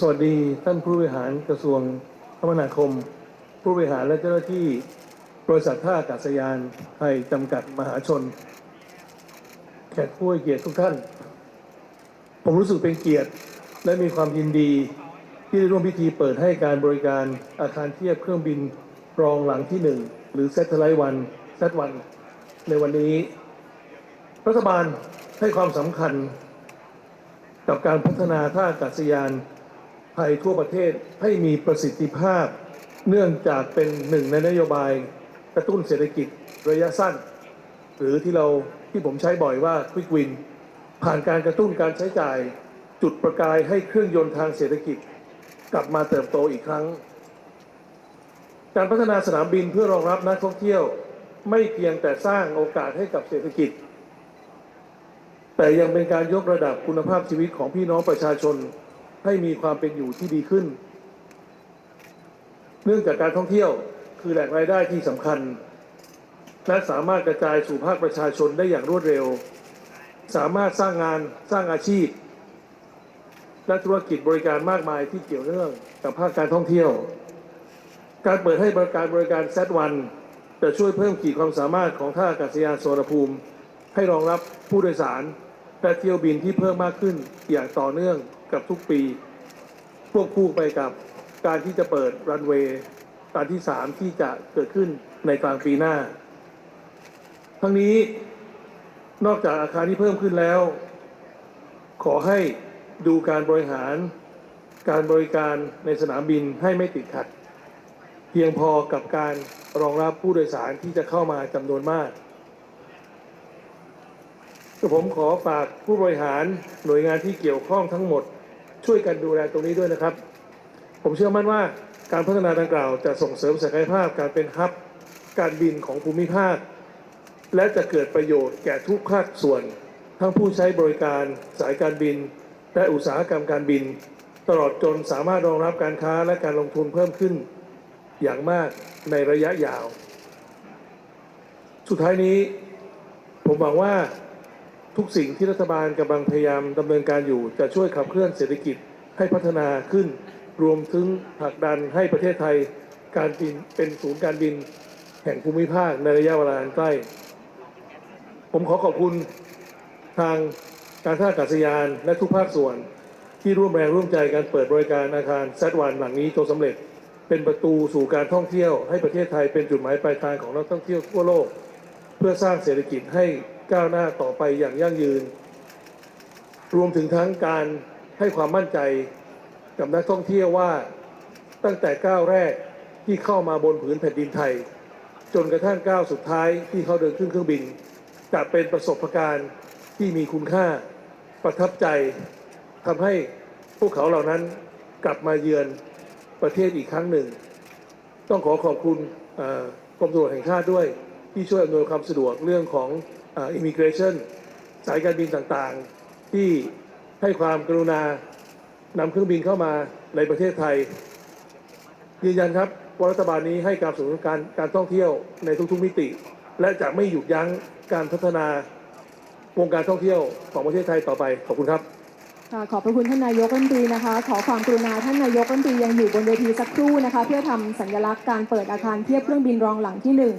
สวัสดีท่านผู้บริหารกระทรวงคมนาคม ผู้บริหารและเจ้าหน้าที่บริษัทท่าอากาศยานไทยจำกัดมหาชน แขกผู้ให้เกียรติทุกท่าน ผมรู้สึกเป็นเกียรติและมีความยินดี ที่ได้ร่วมพิธีเปิดให้การบริการอาคารเทียบเครื่องบินรองหลังที่หนึ่งหรือ Satellite One z วันในวันนี้ รัฐบาลให้ความสำคัญกับการพัฒนาท่าอากาศยาน ไทยทั่วประเทศให้มีประสิทธิภาพ เนื่องจากเป็นหนึ่งในนโยบายกระตุ้นเศรษฐกิจระยะสั้น หรือที่เราที่ผมใช้บ่อยว่า Quick Win ผ่านการกระตุ้นการใช้จ่าย จุดประกายให้เครื่องยนต์ทางเศรษฐกิจ กลับมาเติบโตอีกครั้ง การพัฒนาสนามบินเพื่อรองรับนักท่องเที่ยวไม่เพียงแต่สร้างโอกาสให้กับเศรษฐกิจ แต่ยังเป็นการยกระดับคุณภาพชีวิตของพี่น้องประชาชน ให้มีความเป็นอยู่ที่ดีขึ้น เนื่องจากการท่องเที่ยวคือแหล่งรายได้ที่สำคัญ และสามารถกระจายสู่ภาคประชาชนได้อย่างรวดเร็ว สามารถสร้างงานสร้างอาชีพ และธุรกิจบริการมากมายที่เกี่ยวเนื่องกับภาคการท่องเที่ยว การเปิดให้บริการบริการแซดวันจะช่วยเพิ่มขีดความสามารถของท่าอากาศยานสุวรรณภูมิ ให้รองรับผู้โดยสารและเที่ยวบินที่เพิ่มมากขึ้นอย่างต่อเนื่อง กับทุกปีควบคู่ไปกับการที่จะเปิดรันเวย์ตอนที่3ที่จะเกิดขึ้นในกลางปีหน้า ทั้งนี้นอกจากอาคารที่เพิ่มขึ้นแล้ว ขอให้ดูการบริหาร การบริการในสนามบินให้ไม่ติดขัด เพียงพอกับการรองรับผู้โดยสารที่จะเข้ามาจำนวนมากผมขอฝากผู้บริหารหน่วยงานที่เกี่ยวข้องทั้งหมด ช่วยกันดูแลตรงนี้ด้วยนะครับ ผมเชื่อมั่นว่าการพัฒนาดังกล่าวจะส่งเสริมศักยภาพการเป็นฮับการบินของภูมิภาค และจะเกิดประโยชน์แก่ทุกภาคส่วน ทั้งผู้ใช้บริการสายการบิน และอุตสาหกรรมการบิน ตลอดจนสามารถรองรับการค้าและการลงทุนเพิ่มขึ้น อย่างมากในระยะยาว สุดท้ายนี้ ผมหวังว่า ทุกสิ่งที่รัฐบาลกำลังพยายามดำเนินการอยู่ จะช่วยขับเคลื่อนเศรษฐกิจให้พัฒนาขึ้น รวมถึงผลักดันให้ประเทศไทยการบินเป็นศูนย์การบิน แห่งภูมิภาคในระยะเวลาอันใกล้ ผมขอขอบคุณทางการท่าอากาศยานและทุกภาคส่วน ที่ร่วมแรงร่วมใจการเปิดบริการอาคารแซดวันหลังนี้จนสำเร็จเป็นประตูสู่การท่องเที่ยวให้ประเทศไทยเป็นจุดหมายปลายทางของนักท่องเที่ยวทั่วโลก เพื่อสร้างเศรษฐกิจให้ ก้าวหน้าต่อไปอย่างยั่งยืน รวมถึงทั้งการให้ความมั่นใจกับนักท่องเที่ยวว่าตั้งแต่ก้าวแรกที่เข้ามาบนผืนแผ่นดินไทย จนกระทั่งก้าวสุดท้ายที่เขาเดินขึ้นเครื่องบินจะเป็นประสบการณ์ที่มีคุณค่าประทับใจทำให้พวกเขาเหล่านั้นกลับมาเยือนประเทศอีกครั้งหนึ่ง ต้องขอขอบคุณกรมตำรวจแห่งชาติด้วยที่ช่วยอำนวยความสะดวกเรื่องของ อิมิเกรชันสายการบินต่างๆ ที่ให้ความกรุณานำเครื่องบินเข้ามาในประเทศไทย ยืนยันครับว่ารัฐบาลนี้ให้การสนับสนุนการการท่องเที่ยวในทุกๆมิติ และจะไม่หยุดยั้งการพัฒนาวงการท่องเที่ยวของประเทศไทยต่อไปขอบคุณครับค่ะขอบพระคุณท่านนายกรัฐมนตรีนะคะ ขอความกรุณาท่านนายกรัฐมนตรียังอยู่บนเวทีสักครู่นะคะ เพื่อทำสัญลักษณ์การเปิดอาคารเทียบเครื่องบินรองหลังที่หนึ่ง